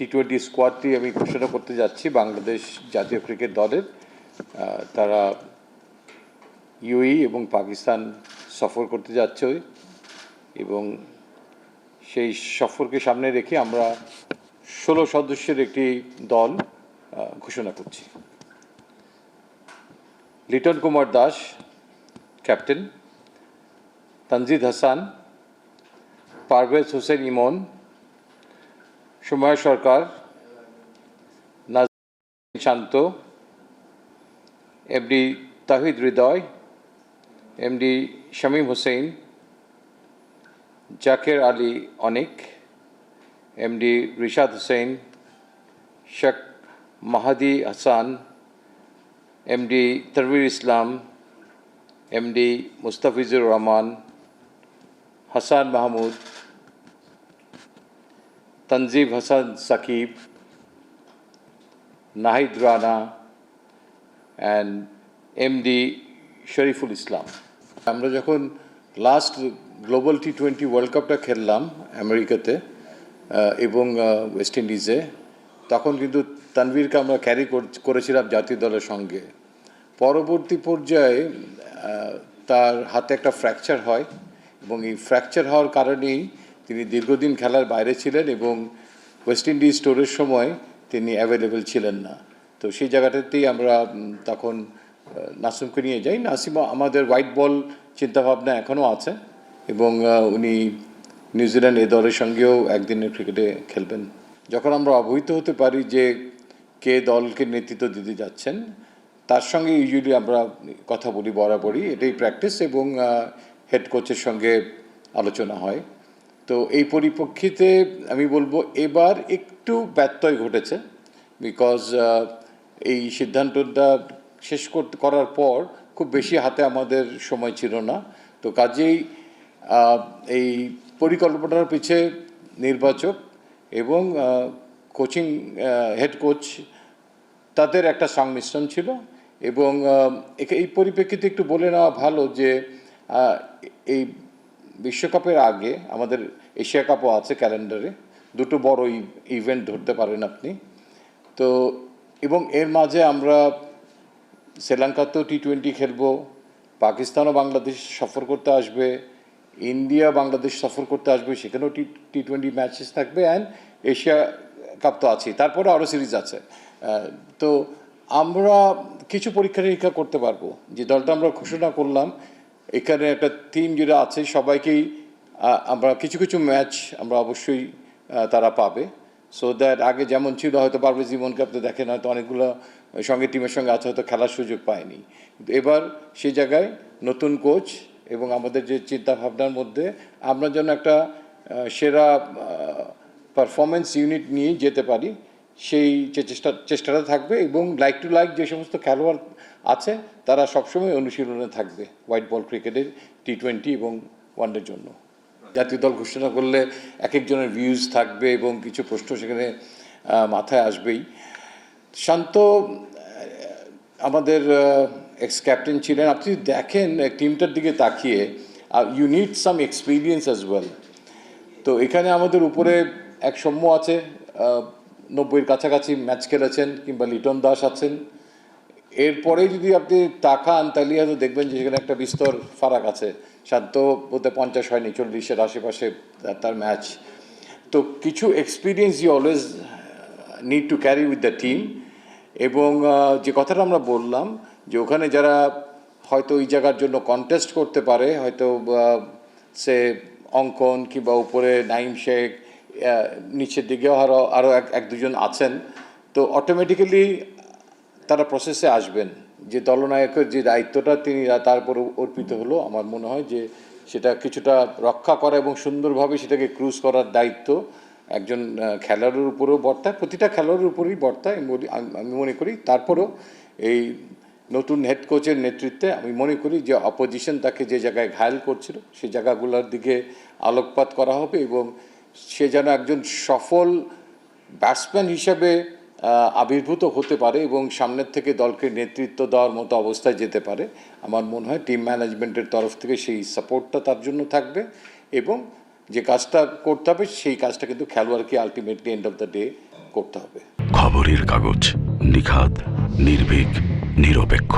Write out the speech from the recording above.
T twenty স্কোয়াডটি আমি ঘোষণা করতে যাচ্ছি বাংলাদেশ জাতীয় ক্রিকেট দলের। তারা ইউই এবং পাকিস্তান সফর করতে যাচ্ছে এবং সেই সফরকে সামনে রেখে আমরা ষোলো সদস্যের একটি দল ঘোষণা করছি। Liton Kumar Das, captain. Tanzid Hasan. Parvez Hossain Emon. Soumya Sarkar Nazrin Shanto MD Tawhid Hridoy MD Shamim Hossain, Jaker Ali Anik MD Rishad Hossain, Sheikh Mahedi Hasan MD Tanvir Islam MD Mustafizur Rahman, Hasan Mahmud Tanzim Hasan Sakib, Nahid Rana and MD Shoriful Islam. আমরা যখন last global T twenty world কাপটা খেললাম আমেরিকাতে এবং West ইন্ডিজে তখন কিন্তু তানভীরকে আমরা carry করেছিলাম জাতীয় দলের সঙ্গে। পরবর্তী পর্যায়ে তার হাতে একটা ফ্র্যাকচার হয়, এবং এই ফ্র্যাকচার হওয়ার কারণেই তিনি দীর্ঘদিন খেলার বাইরে ছিলেন এবং ওয়েস্ট ইন্ডিজ টোরের সময় তিনি অ্যাভেলেবেল ছিলেন না। তো সেই জায়গাটাতেই আমরা তখন নাসিমকে নিয়ে যাই। নাসিম আমাদের হোয়াইট বল চিন্তাভাবনা এখনও আছে এবং উনি নিউজিল্যান্ড এ দলের সঙ্গেও একদিনের ক্রিকেটে খেলবেন। যখন আমরা অবহিত হতে পারি যে কে দলকে নেতৃত্ব দিতে যাচ্ছেন, তার সঙ্গে ইউজুয়ালি আমরা কথা বলি বরাবরই। এটাই প্র্যাকটিস এবং হেড কোচের সঙ্গে আলোচনা হয়। তো এই পরিপ্রেক্ষিতে আমি বলব এবার একটু ব্যত্যয় ঘটেছে বিকজ এই সিদ্ধান্তটা শেষ করতে, করার পর খুব বেশি হাতে আমাদের সময় ছিল না। তো কাজেই এই পরিকল্পনার পিছে নির্বাচক এবং কোচিং হেড কোচ তাদের একটা সংমিশ্রণ ছিল এবং এই পরিপ্রেক্ষিতে একটু বলে নেওয়া ভালো যে এই বিশ্বকাপের আগে আমাদের এশিয়া কাপও আছে ক্যালেন্ডারে। দুটো বড় ইভেন্ট ধরতে পারেন আপনি। তো, এবং এর মাঝে আমরা শ্রীলঙ্কাতেও টি টোয়েন্টি খেলব পাকিস্তানও বাংলাদেশ সফর করতে আসবে, ইন্ডিয়া, বাংলাদেশ সফর করতে আসবে, সেখানেও টি টি টোয়েন্টি ম্যাচেস থাকবে অ্যান্ড এশিয়া কাপ তো আছেই। তারপরে আরও সিরিজ আছে। তো আমরা কিছু পরীক্ষা নিরীক্ষা করতে পারব। যে দলটা আমরা ঘোষণা করলাম এখানে একটা টিম যেটা আছে, সবাইকেই আমরা কিছু কিছু ম্যাচ আমরা অবশ্যই তারা পাবে। সো দ্যাট আগে যেমন ছিল, হয়তো পারবে পারভেজ ইমনকে আপনি দেখেন হয়তো অনেকগুলো সঙ্গে টিমের সঙ্গে আছে, হয়তো খেলার সুযোগ পায়নি। কিন্তু এবার সেই জায়গায় নতুন কোচ এবং আমাদের যে চিন্তাভাবনার মধ্যে, আমরা যেন একটা সেরা পারফরমেন্স ইউনিট নিয়ে যেতে পারি, সেই চেষ্টা, চেষ্টাটা থাকবে এবং লাইক টু লাইক যে সমস্ত খেলোয়াড় আছে, তারা সবসময় অনুশীলনে থাকবে হোয়াইট বল ক্রিকেটের টি টোয়েন্টি এবং ওয়ানডের জন্য। জাতীয় দল ঘোষণা করলে এক একজনের ভিউজ থাকবে এবং কিছু প্রশ্ন সেখানে মাথায় আসবেই। শান্ত আমাদের এক্স ক্যাপ্টেন ছিলেন। আপনি দেখেন টিমটার দিকে তাকিয়ে you need some experience as well তো এখানে আমাদের উপরে এক সৌম্য আছে নব্বইয়ের কাছাকাছি ম্যাচ খেলেছেন কিংবা লিটন দাস আছেন। এরপরে যদি আপনি তাকান তাহলে হয়তো দেখবেন যে সেখানে একটা বিস্তর ফারাক আছে। শান্ত বলতে পঞ্চাশ হয়নি, চল্লিশের আশেপাশে তার- ম্যাচ তো কিছু experience you always need to carry with the team এবং যে কথাটা আমরা বললাম, যে ওখানে যারা হয়তো ওই জায়গার জন্য কন্টেস্ট করতে পারে, হয়তো সে অঙ্কন কিংবা উপরে নাইম শেখ নিচের দিকেও আরও আরও এক এক দুজন আছেন। তো অটোমেটিক্যালি তারা প্রসেসে আসবেন। যে দলনায়কের যে দায়িত্বটা তিনি তার উপর অর্পিত হলো, আমার মনে হয় যে সেটা কিছুটা রক্ষা করা এবং সুন্দরভাবে সেটাকে ক্রুজ করার দায়িত্ব একজন খেলোয়াড়ের উপরেও বর্তায়, প্রতিটা খেলোয়াড়ের উপরেই বর্তায় আমি মনে করি। তারপরেও এই নতুন হেড কোচের নেতৃত্বে আমি মনে করি যে অপোজিশন তাকে যে জায়গায় ঘায়াল করছিল সেই জায়গাগুলোর দিকে আলোকপাত করা হবে এবং সে যেন একজন সফল ব্যাটসম্যান হিসেবে আবির্ভূত হতে পারে এবং সামনের থেকে দলকে নেতৃত্ব দেওয়ার মতো অবস্থায় যেতে পারে। আমার মনে হয় টিম ম্যানেজমেন্টের তরফ থেকে সেই সাপোর্টটা তার জন্য থাকবে এবং যে কাজটা করতে হবে সেই কাজটা কিন্তু খেলোয়াড়কে ultimately end of the day করতে হবে। খবরের কাগজ, নিখাদ, নির্ভীক, নিরপেক্ষ।